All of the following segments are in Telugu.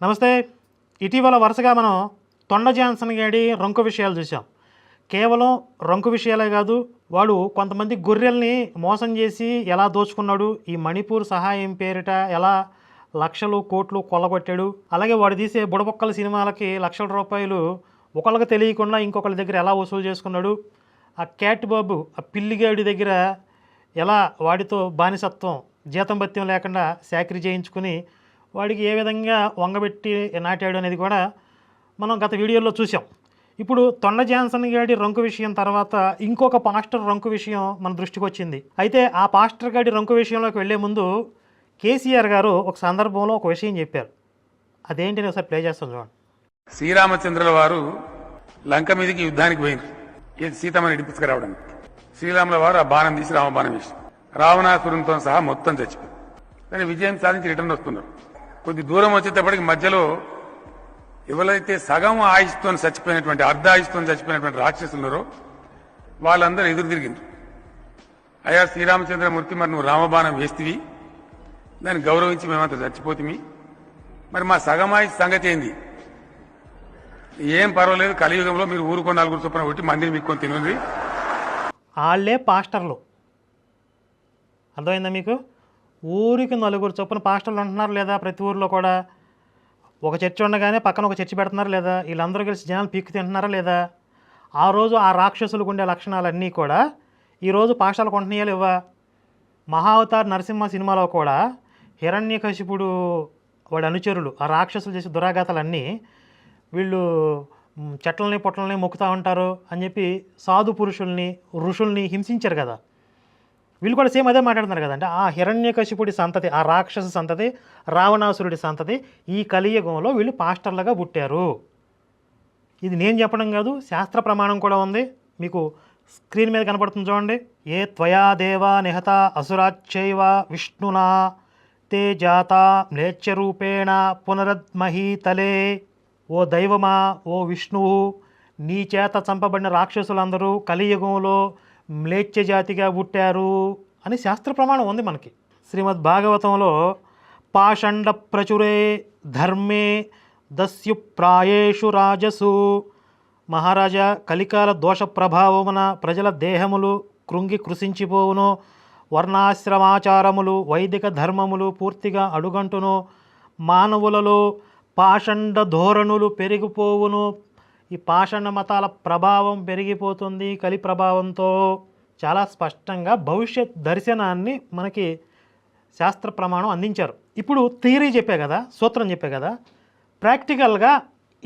నమస్తే. ఇటీవల వరుసగా మనం తొండ జాన్సన్ గారి రొంకు విషయాలు చూసాం కేవలం రొంకు విషయాలే కాదు వాడు కొంతమంది గొర్రెల్ని మోసం చేసి ఎలా దోచుకున్నాడు ఈ మణిపూర్ సహాయం పేరిట ఎలా లక్షలు కోట్లు కొల్లగొట్టాడు అలాగే వాడు తీసే బుడబొక్కల సినిమాలకి లక్షల రూపాయలు ఒకళ్ళకి తెలియకుండా ఇంకొకళ్ళ దగ్గర ఎలా వసూలు చేసుకున్నాడు ఆ క్యాట్ బాబు ఆ పిల్లిగాడి దగ్గర ఎలా వాడితో బానిసత్వం జీతం భత్యం లేకుండా చాకరీ చేయించుకుని వాడికి ఏ విధంగా వంగబెట్టి నాటాడు అనేది కూడా మనం గత వీడియోలో చూసాం ఇప్పుడు తొండ జాన్సన్ గారి రంకు విషయం తర్వాత ఇంకొక పాస్టర్ రంకు విషయం మన దృష్టికి వచ్చింది. అయితే ఆ పాస్టర్ గారి రంకు విషయంలోకి వెళ్ళే ముందు కేసీఆర్ గారు ఒక సందర్భంలో ఒక విషయం చెప్పారు. అదేంటి నేను ఒకసారి ప్లే చేస్తాను చూడండి. శ్రీరామచంద్రుల వారు లంక మీదకి యుద్ధానికి పోయింది సీతమ్మని ఇడిపించుకురావడానికి. శ్రీరాముల వారు ఆ బాణం తీసి రామబాణం వేసి రావణాసురంతో సహా మొత్తం చచ్చిపోయింది కానీ విజయం సాధించి రిటర్న్ వస్తున్నారు. కొద్ది దూరం వచ్చేటప్పటికి మధ్యలో ఎవరైతే సగం ఆయుష్తో చచ్చిపోయినటువంటి అర్ధ ఆయుష్తో చచ్చిపోయినటువంటి రాక్షసులు ఉన్నారో వాళ్ళందరూ ఎదురు తిరిగిండ్రు. అయా శ్రీరామచంద్రమూర్తి మరి నువ్వు రామబాణం వేస్తివి. దాన్ని గౌరవించి మేమంతా చచ్చిపోతిమి. మరి మా సగం ఆయుష్ సంగతి ఏంది? ఏం పర్వాలేదు కలియుగంలో మీరు ఊరుకో నలుగురు చొప్పున ఒకటి మందిని మీక్కొని తినండి. వాళ్ళే పాస్టర్లు. అర్థమైందా మీకు? ఊరికి నలుగురు చొప్పున పాస్టర్లు ఉంటున్నారు లేదా ప్రతి ఊరిలో కూడా? ఒక చర్చి ఉండగానే పక్కన ఒక చర్చి పెడుతున్నారు లేదా? వీళ్ళందరూ కలిసి జనాలు పీక్కు తింటున్నారా లేదా? ఆ రోజు ఆ రాక్షసులకు ఉండే లక్షణాలన్నీ కూడా ఈరోజు పాఠశాలకు ఉంటున్నాయా లేవా? మహావతార్ నరసింహ సినిమాలో కూడా హిరణ్యకశిపుడు వాడి అనుచరులు ఆ రాక్షసులు చేసే దురాఘాతాలన్నీ వీళ్ళు చెట్లని పొట్లని మొక్కుతూ ఉంటారు అని చెప్పి సాధు పురుషుల్ని ఋషుల్ని హింసించారు కదా. వీళ్ళు కూడా సేమ్ అదే మాట్లాడుతున్నారు కదంటే ఆ హిరణ్యకశిపుడి సంతతి ఆ రాక్షస సంతతి రావణాసురుడి సంతతి ఈ కలియుగంలో వీళ్ళు పాస్టర్లుగా పుట్టారు. ఇది నేను చెప్పడం కాదు శాస్త్ర ప్రమాణం కూడా ఉంది. మీకు స్క్రీన్ మీద కనపడుతుంది చూడండి. ఏ త్వయా దేవా నిహత అసురాచైవ విష్ణునా తే జాత మ్లేచ్ఛరూపేణ పునరద్మహీతలే. ఓ దైవమా ఓ విష్ణువు నీ చేత చంపబడిన రాక్షసులందరూ కలియుగంలో మ్లేచ్ఛ జాతిగా పుట్టారు అని శాస్త్ర ప్రమాణం ఉంది మనకి. శ్రీమద్ భాగవతంలో పాషండ ప్రచురే ధర్మే దస్యు ప్రాయేషు రాజసు. మహారాజా కలికాల దోష ప్రభావమున ప్రజల దేహములు కృంగి కృషించిపోవును వర్ణాశ్రమాచారములు వైదిక ధర్మములు పూర్తిగా అడుగంటును. మానవులలో పాషండ ధోరణులు పెరిగిపోవును. ఈ పాషాణ మతాల ప్రభావం పెరిగిపోతుంది కలి ప్రభావంతో. చాలా స్పష్టంగా భవిష్యత్ దర్శనాన్ని మనకి శాస్త్ర ప్రమాణం అందించారు. ఇప్పుడు థియరీ చెప్పే కదా సూత్రం చెప్పే కదా ప్రాక్టికల్గా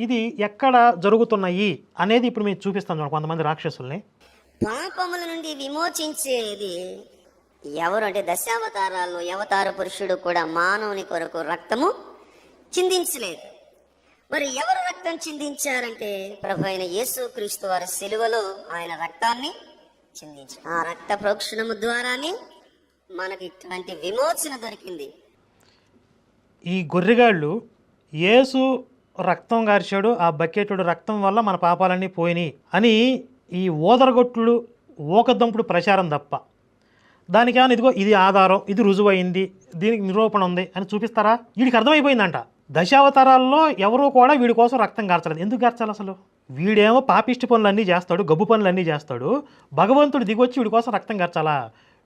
ఇది ఎక్కడ జరుగుతున్నాయి అనేది ఇప్పుడు మీకు చూపిస్తాను చూడండి కొంతమంది రాక్షసుల్ని. పాపముల నుండి విమోచించేది ఎవరు అంటే దశావతారాల్లో అవతార పురుషుడు కూడా మానవుని కొరకు రక్తము చిందించలేదు. మరి ఎవరు రక్తం చిందించారంటే? ప్రభు అయిన యేసు క్రీస్తు వారి సెలువలో ఆయన రక్తాన్ని చిందించారు. ఆ రక్త ప్రోక్షణము ద్వారానే మనకి ఇటువంటి విమోచన దొరికింది. ఈ గొర్రెగాళ్ళు యేసు రక్తం గార్చాడు ఆ బకెటుడు రక్తం వల్ల మన పాపాలన్నీ పోయినాయి అని ఈ ఓదరగొట్లు ఓకదంపుడు ప్రచారం తప్ప. దానికేమైనా ఇదిగో ఇది ఆధారం ఇది రుజువైంది దీనికి నిరూపణ ఉంది అని చూపిస్తారా? వీడికి అర్థమైపోయిందంట. దశావతారాల్లో ఎవరూ కూడా వీడి కోసం రక్తం గార్చలేదు. ఎందుకు గార్చాలి అసలు? వీడేమో పాపిష్టి పనులన్నీ చేస్తాడు గబ్బు పనులన్నీ చేస్తాడు భగవంతుడు దిగొచ్చి వీడి కోసం రక్తం గార్చాలా?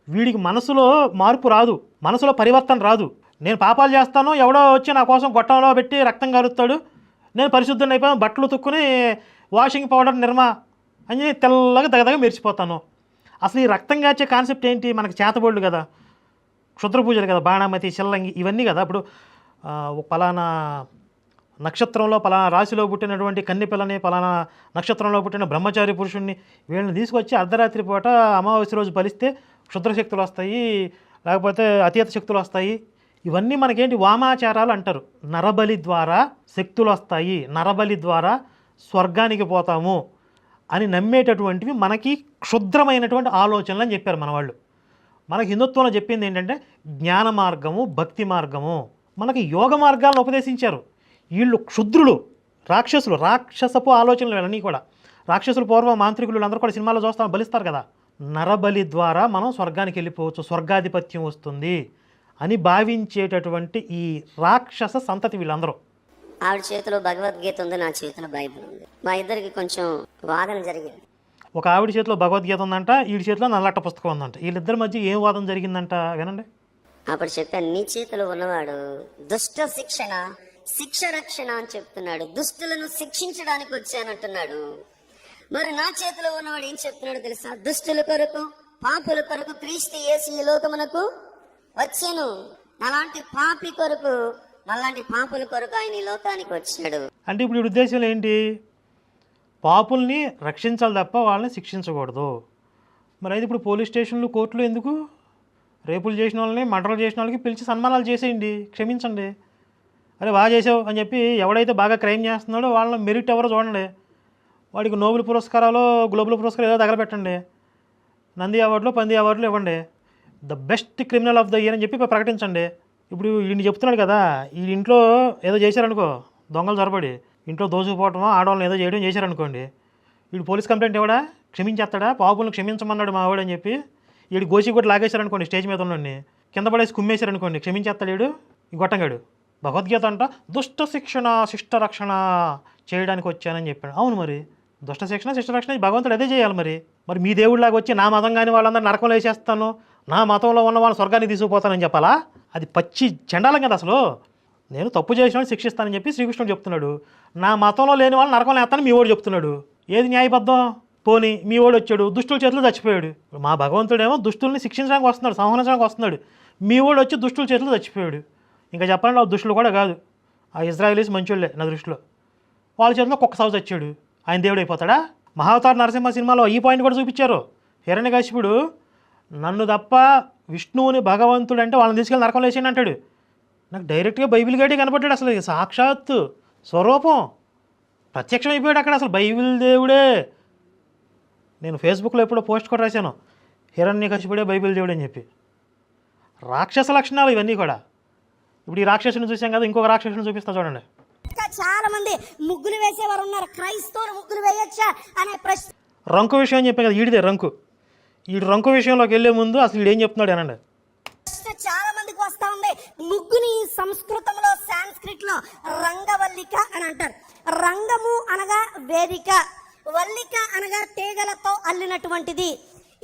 వీడికి మనసులో మార్పు రాదు మనసులో పరివర్తన రాదు. నేను పాపాలు చేస్తాను ఎవడో వచ్చి నా కోసం గొట్టంలో పెట్టి రక్తం కారుస్తాడు నేను పరిశుద్ధం అయిపోయాను బట్టలు తుక్కుని వాషింగ్ పౌడర్ నిర్మా అని తెల్లగా దగదగ మెరిచిపోతాను అసలు ఈ రక్తం గార్చే కాన్సెప్ట్ ఏంటి? మనకి చేతబోళ్ళు కదా క్షుద్ర పూజలు కదా బాణామతి చిల్లంగి ఇవన్నీ కదా. ఇప్పుడు పలానా నక్షత్రంలో పలానా రాశిలో పుట్టినటువంటి కన్ని పిల్లని పలానా నక్షత్రంలో పుట్టిన బ్రహ్మచారి పురుషుణ్ణి వీళ్ళని తీసుకొచ్చి అర్ధరాత్రి పూట అమావాస్య రోజు పలిస్తే క్షుద్ర శక్తులు వస్తాయి లేకపోతే అతీత శక్తులు వస్తాయి. ఇవన్నీ మనకేంటి? వామాచారాలు అంటారు. నరబలి ద్వారా శక్తులు వస్తాయి. నరబలి ద్వారా స్వర్గానికి పోతాము అని నమ్మేటటువంటివి మనకి క్షుద్రమైనటువంటి ఆలోచనలు అని చెప్పారు మన వాళ్ళు మనకి హిందుత్వంలో చెప్పింది ఏంటంటే జ్ఞాన మార్గము భక్తి మార్గము. మనకి యోగ మార్గాలను ఉపదేశించారు. వీళ్ళు క్షుద్రులు రాక్షసులు రాక్షసపు ఆలోచనలు వీళ్ళన్నీ కూడా. రాక్షసులు పూర్వ మాంత్రికులు వీళ్ళందరూ కూడా సినిమాలో చూస్తాం బలిస్తారు కదా. నరబలి ద్వారా మనం స్వర్గానికి వెళ్ళిపోవచ్చు స్వర్గాధిపత్యం వస్తుంది అని భావించేటటువంటి ఈ రాక్షస సంతతి వీళ్ళందరూ. ఆవిడ చేతిలో భగవద్గీత ఉంది నా చేతిలో బైబిల్ ఉంది. మా ఇద్దరికి కొంచెం వాదన జరిగింది. ఒక ఆవిడ చేతిలో భగవద్గీత ఉందంట ఈడి చేతిలో నల్లట్ట పుస్తకం ఉందంట. వీళ్ళిద్దరి మధ్య ఏం వాదం జరిగిందంట వినండి. అప్పుడు చెప్పాను నీ చేతిలో ఉన్నవాడు దుష్ట శిక్షణ శిక్ష రక్షణ అని చెప్తున్నాడు. దుష్టులను శిక్షించడానికి వచ్చానంటున్నాడు మరి నా చేతిలో ఉన్నవాడు ఏం చెప్తున్నాడు తెలుసా? దుష్టుల కొరకు పాపుల కొరకు క్రీస్తు యేసు ఈ లోకమునకు వచ్చాను. అలాంటి పాపి కొరకు మళ్ళాంటి పాపుల కొరకు ఆయన ఈ లోకానికి వచ్చాడు. అంటే ఇప్పుడు ఉద్దేశం ఏంటి? పాపుల్ని రక్షించాలి తప్ప వాళ్ళని శిక్షించకూడదు. మరి అయితే ఇప్పుడు పోలీస్ స్టేషన్లు కోర్టులు ఎందుకు? రేపులు చేసిన వాళ్ళని మంటలు చేసిన వాళ్ళకి పిలిచి సన్మానాలు చేసేయండి క్షమించండి. అరే బాగా చేసావు అని చెప్పి ఎవడైతే బాగా క్రైమ్ చేస్తున్నాడో వాళ్ళ మెరిట్ ఎవరో చూడండి. వాడికి నోబెల్ పురస్కారాలు గ్లోబల్ పురస్కారం ఏదో తగలబెట్టండి. నంది అవార్డులు పంది అవార్డులు ఇవ్వండి. The best criminal of the year అని చెప్పి ప్రకటించండి. ఇప్పుడు వీడిని చెప్తున్నాడు కదా ఈ ఇంట్లో ఏదో చేశారనుకో దొంగలు జరపడి ఇంట్లో దోసుకుపోవటం ఆడవాళ్ళని ఏదో చేయడం చేశారనుకోండి. వీడు పోలీస్ కంప్లైంట్ ఇవ్వడా? క్షమించేస్తాడా? పాపులను క్షమించమన్నాడు మా ఆవిడని చెప్పి వీడు గోసి కూడా లాగేశారనుకోండి స్టేజ్ మీద ఉన్నోడిని కింద పడేసి కుమ్మేశారనుకోండి క్షమించేస్తాడు వీడు ఈ గొట్టంగాడు భగవద్గీత అంట దుష్ట శిక్షణ శిష్ట రక్షణ చేయడానికి వచ్చానని చెప్పాడు. అవును మరి దుష్ట శిక్షణ శిష్ట రక్షణ ఈ భగవంతుడు అదే చేయాలి మరి. మరి మీ దేవుడిలాగా వచ్చి నా మతం కానీ వాళ్ళందరూ నరకంలో వేసేస్తాను నా మతంలో ఉన్న వాళ్ళని స్వర్గాన్ని తీసుకుపోతానని చెప్పాలా? అది పచ్చి చెండాలం కదా అసలు. నేను తప్పు చేసిన శిక్షిస్తానని చెప్పి శ్రీకృష్ణుడు చెప్తున్నాడు. నా మతంలో లేని వాళ్ళు నరకంలో వేస్తానని మీ వాడు చెప్తున్నాడు. ఏది న్యాయబద్ధం? పోని మీ వాడు వచ్చాడు దుష్టుల చేతిలో చచ్చిపోయాడు. మా భగవంతుడేమో దుష్టుల్ని శిక్షించడానికి వస్తున్నాడు సంహరించడానికి వస్తున్నాడు. మీ వాడు వచ్చి దుష్టుల చేతిలో చచ్చిపోయాడు. ఇంకా చెప్పాలంటే ఆ దుష్టులు కూడా కాదు. ఆ ఇజ్రాయలీస్ మంచోళ్ళే నా దృష్టిలో. వాళ్ళ చేతిలో కుక్క సాగు చచ్చాడు. ఆయన దేవుడు అయిపోతాడా? మహావతార నరసింహ సినిమాలో ఈ పాయింట్ కూడా చూపించారు. హిరణ్యకశిపుడు నన్ను తప్ప విష్ణువుని భగవంతుడు అంటే వాళ్ళని తీసుకెళ్ళి నరకంలో వేసేయండి అంటాడు. నాకు డైరెక్ట్గా బైబిల్ గడి కనపడ్డాడు అసలు సాక్షాత్తు స్వరూపం. ప్రత్యక్షం అయిపోయాడు అక్కడ అసలు బైబిల్ దేవుడే. నేను ఫేస్బుక్లో ఎప్పుడో పోస్ట్ కూడా రాశాను. హిరణ్యకశిపుడే బైబిల్ దేవుడు అని చెప్పి. రాక్షస లక్షణాలు ఇవన్నీ కూడా. ఇప్పుడు ఈ రాక్షసుని చూసాం కదా ఇంకొక రాక్షసుని చూపిస్తా చూడండి. ఇంకా చాలా మంది ముగ్గులు వేసేవారు ఉన్నారు. క్రైస్తవులు ముగ్గులు వేయొచ్చా అనే ప్రశ్న. రంకు విషయం చెప్పాను కదా ఈడిదే రంకు. ఈడు రంకు విషయంలోకి వెళ్ళే ముందు అసలు ఈడు ఏం చెప్తున్నాడు అనండి. చాలా మందికి వస్తా ఉంది. ముగ్గుని సంస్కృతంలో సాంస్క్రిట్లో రంగవల్లిక అని అంటారు. రంగము అనగా వేదిక. వల్లిక అనగా తీగలతో అల్లినటువంటిది.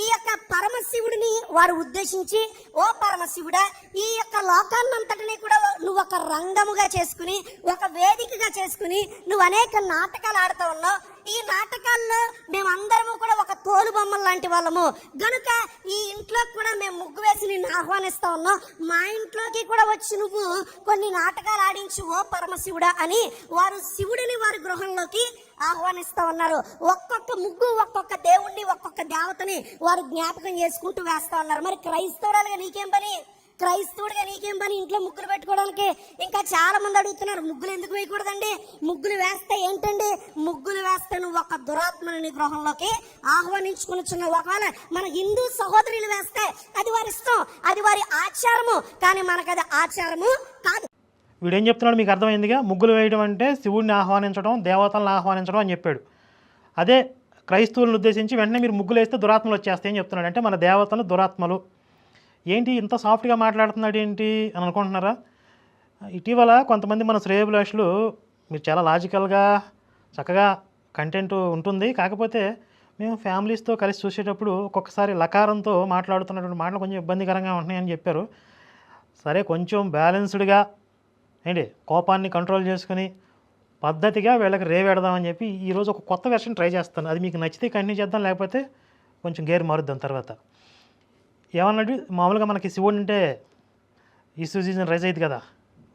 ఈ యొక్క పరమశివుడిని వారు ఉద్దేశించి ఓ పరమశివుడా ఈ యొక్క లోకాన్నంతటినీ కూడా నువ్వు ఒక రంగముగా చేసుకుని ఒక వేదికగా చేసుకుని నువ్వు అనేక నాటకాలు ఆడుతూ ఉన్నావు. ఈ నాటకాల్లో మేమందరము కూడా ఒక తోలు బొమ్మల లాంటి వాళ్ళము. గనుక ఈ ఇంట్లో కూడా మేము ముగ్గు వేసి నిన్ను ఆహ్వానిస్తా ఉన్నాం. మా ఇంట్లోకి కూడా వచ్చి నువ్వు కొన్ని నాటకాలు ఆడించు ఓ పరమశివుడా అని వారు శివుడిని వారి గృహంలోకి ఆహ్వానిస్తా ఉన్నారు. ఒక్కొక్క ముగ్గు ఒక్కొక్క దేవుణ్ణి ఒక్కొక్క దేవతని వారు జ్ఞాపకం చేసుకుంటూ వేస్తా ఉన్నారు. మరి క్రైస్తవురాలుగా నీకేం పని? క్రైస్తవుడిగా నీకేం పని? ఇంట్లో ముగ్గులు పెట్టుకోవడానికి. ఇంకా చాలా మంది అడుగుతున్నారు ముగ్గులు ఎందుకు వేయకూడదండి? ముగ్గులు వేస్తే ఏంటండి? ముగ్గులు వేస్తే నువ్వు ఒక దురాత్మని నీ గృహంలోకి ఆహ్వానించుకునిచున్నావు ఒకవేళ మన హిందూ సహోదరులు వేస్తే అది వారి ఇష్టం అది వారి ఆచారము. కానీ మనకు అది ఆచారము కాదు. వీడు ఏం చెప్తున్నాడు మీకు అర్థమైందిగా? ముగ్గులు వేయడం అంటే శివుడిని ఆహ్వానించడం దేవతలను ఆహ్వానించడం అని చెప్పాడు. అదే క్రైస్తవులను ఉద్దేశించి వెంటనే మీరు ముగ్గులు వేస్తే దురాత్మలు వచ్చేస్తాయని చెప్తున్నాడు. అంటే మన దేవతలు దురాత్మలు. ఏంటి ఇంత సాఫ్ట్గా మాట్లాడుతున్నాడు ఏంటి అని అనుకుంటున్నారా? ఇటీవల కొంతమంది మన శ్రేయభిలాషులు మీరు చాలా లాజికల్గా చక్కగా కంటెంట్ ఉంటుంది. కాకపోతే మేము ఫ్యామిలీస్తో కలిసి చూసేటప్పుడు ఒక్కొక్కసారి లకారంతో మాట్లాడుతున్నటువంటి మాటలు కొంచెం ఇబ్బందికరంగా ఉంటున్నాయని చెప్పారు. సరే కొంచెం బ్యాలెన్స్డ్గా ఏంటి కోపాన్ని కంట్రోల్ చేసుకుని పద్ధతిగా వీళ్ళకి రేవేడదామని చెప్పి ఈరోజు ఒక కొత్త వెర్షన్ ట్రై చేస్తాను. అది మీకు నచ్చితే కంటిన్యూ చేద్దాం లేకపోతే కొంచెం గేర్ మారుద్దాం తర్వాత. ఏమన్నాడు? మామూలుగా మనకి శివుడు అంటే ఈ సీజన్ రైజ్ అయ్యింది కదా.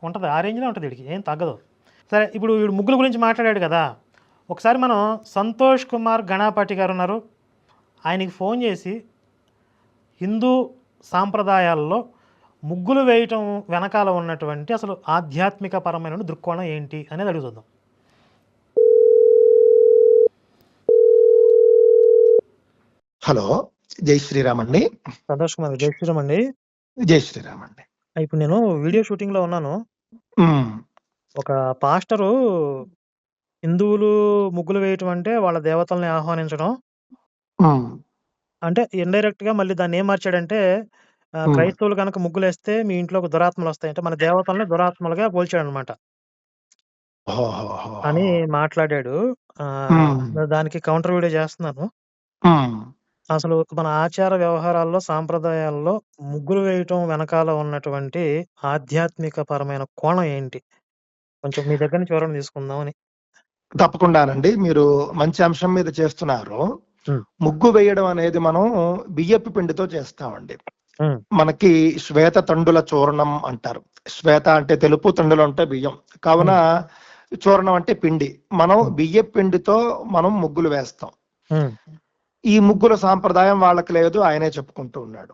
ఉంటుంది? ఆ రేంజ్లో ఉంటుంది వీడికి. ఏం తగ్గదు. సరే ఇప్పుడు వీడు ముగ్గుల గురించి మాట్లాడాడు కదా. ఒకసారి మనం సంతోష్ కుమార్ గణాపాటి గారు ఉన్నారు. ఆయనకి ఫోన్ చేసి హిందూ సాంప్రదాయాల్లో ముగ్గులు వేయటం వెనకాల ఉన్నటువంటి అసలు ఆధ్యాత్మిక పరమైన దృక్కోణం ఏంటి అనేది అడుగుతుందాం హలో? జై శ్రీరామ్ అండి సంతోష్ కుమార్ జై శ్రీరామ్ అండి జై శ్రీరామ్ అండి ఇప్పుడు నేను వీడియో షూటింగ్లో ఉన్నాను మ్మ్. ఒక పాస్టరు హిందువులు ముగ్గులు వేయటం అంటే వాళ్ళ దేవతల్ని ఆహ్వానించడం. అంటే ఇండైరెక్ట్గా మళ్ళీ దాన్ని ఏం మార్చాడంటే. క్రైస్తవులు కనుక ముగ్గులు వేస్తే మీ ఇంట్లోకి దురాత్మలు వస్తాయి అంటే మన దేవతల్ని దురాత్మలుగా పోల్చాడు అనమాట. అని మాట్లాడాడు. దానికి కౌంటర్ వీడియో చేస్తున్నాను. అసలు మన ఆచార వ్యవహారాల్లో, సాంప్రదాయాల్లో ముగ్గులు వేయటం వెనకాల ఉన్నటువంటి ఆధ్యాత్మిక పరమైన కోణం ఏంటి? కొంచెం మీ దగ్గర నుంచి వివరణ తీసుకుందామని. తప్పకుండానండి. మీరు మంచి అంశం మీద చేస్తున్నారు. హ్మ్. ముగ్గు వేయడం అనేది మనం బియ్యపు పిండితో చేస్తామండి. హ్మ్. మనకి శ్వేత తండుల చూర్ణం అంటారు. శ్వేత అంటే తెలుపు, తండులు అంటే బియ్యం. కావున చూర్ణం అంటే పిండి. మనం హ్మ్. బియ్యపు పిండితో మనం ముగ్గులు వేస్తాం. హ్మ్. ఈ ముగ్గుల సాంప్రదాయం వాళ్ళకి లేదు. ఆయనే చెప్పుకుంటూ ఉన్నాడు.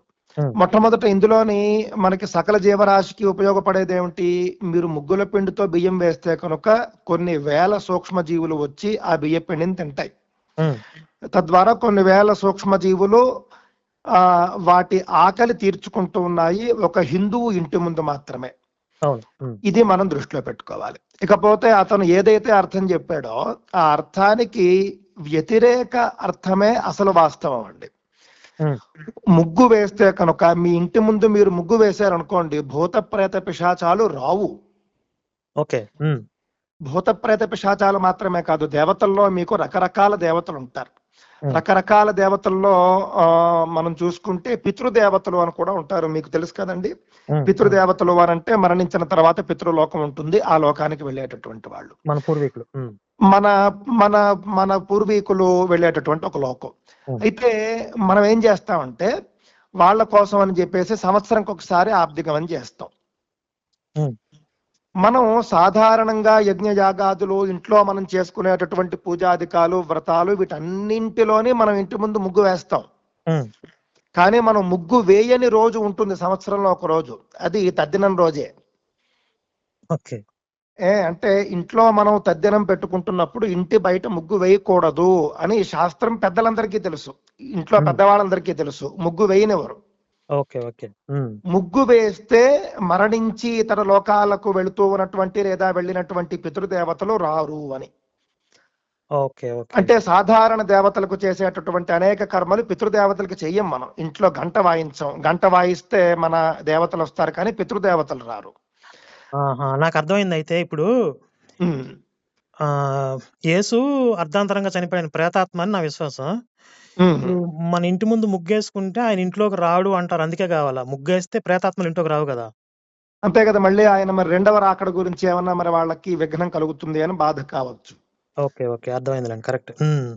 మొట్టమొదట ఇందులోని మనకి సకల జీవరాశికి ఉపయోగపడేది ఏమిటి? మీరు ముగ్గుల పిండితో బియ్యం వేస్తే కనుక కొన్ని వేల సూక్ష్మ జీవులు వచ్చి ఆ బియ్యపు పిండిని తింటాయి. తద్వారా కొన్ని వేల సూక్ష్మ జీవులు ఆ వాటి ఆకలి తీర్చుకుంటూ ఉన్నాయి. ఒక హిందువు ఇంటి ముందు మాత్రమే. ఇది మనం దృష్టిలో పెట్టుకోవాలి. ఇకపోతే అతను ఏదైతే అర్థం చెప్పాడో ఆ అర్థానికి వ్యతిరేక అర్థమే అసలు వాస్తవం అండి. ముగ్గు వేస్తే కనుక మీ ఇంటి ముందు మీరు ముగ్గు వేశారనుకోండి భూత ప్రేత పిశాచాలు రావు. ఓకే. భూత ప్రేత పిశాచాలు మాత్రమే కాదు దేవతల్లో మీకు రకరకాల దేవతలు ఉంటారు. రకరకాల దేవతల్లో ఆ, మనం చూసుకుంటే పితృదేవతలు అని కూడా ఉంటారు మీకు తెలుసు కదండి. పితృదేవతలు అని అంటే మరణించిన తర్వాత పితృలోకం ఉంటుంది ఆ లోకానికి వెళ్ళేటటువంటి వాళ్ళు మన పూర్వీకులు. మన మన మన పూర్వీకులు వెళ్ళేటటువంటి ఒక లోకం. అయితే మనం ఏం చేస్తామంటే వాళ్ళ కోసం అని చెప్పేసి సంవత్సరంకి ఒకసారి ఆబ్దిగమని చేస్తాం హ్మ్. మనం సాధారణంగా యజ్ఞ యాగాదులు ఇంట్లో మనం చేసుకునేటటువంటి పూజాధికాలు వ్రతాలు వీటన్నింటిలోని మనం ఇంటి ముందు ముగ్గు వేస్తాం. కానీ మనం ముగ్గు వేయని రోజు ఉంటుంది సంవత్సరంలో ఒక రోజు అది తద్దినం రోజే ఓకే. ఏ అంటే ఇంట్లో మనం తద్దినం పెట్టుకుంటున్నప్పుడు ఇంటి బయట ముగ్గు వేయకూడదు అని శాస్త్రం పెద్దలందరికీ తెలుసు ఇంట్లో. పెద్దవాళ్ళందరికీ తెలుసు ముగ్గు వేయనివ్వరు ఓకే. ఓకే. ముగ్గు వేస్తే మరణించి ఇతర లోకాలకు వెళుతూ ఉన్నటువంటి లేదా వెళ్ళినటువంటి పితృదేవతలు రారు అని ఓకే. అంటే సాధారణ దేవతలకు చేసేటటువంటి అనేక కర్మలు పితృదేవతలకు చెయ్యం మనం ఇంట్లో గంట వాయించం గంట వాయిస్తే మన దేవతలు వస్తారు కానీ పితృదేవతలు రారు! నాకు అర్థమైంది అయితే ఇప్పుడు. ఆహ్, యేసు అర్ధాంతరంగా చనిపోయిన ప్రేతాత్మ అని నా విశ్వాసం. ఇప్పుడు మన ఇంటి ముందు ముగ్గేసుకుంటే ఆయన ఇంట్లోకి రాడు అంటారు. అందుకే కావాలా? ముగ్గేస్తే ప్రేతాత్మలు ఇంట్లోకి రావు కదా! అంతే కదా మళ్ళీ ఆయన మరి రెండవ రాకడ గురించి ఏమన్నా మరి వాళ్ళకి విఘ్నం కలుగుతుంది అని బాధ కావచ్చు ఓకే. ఓకే. అర్థమైందిలెండి. కరెక్ట్. హ్మ్.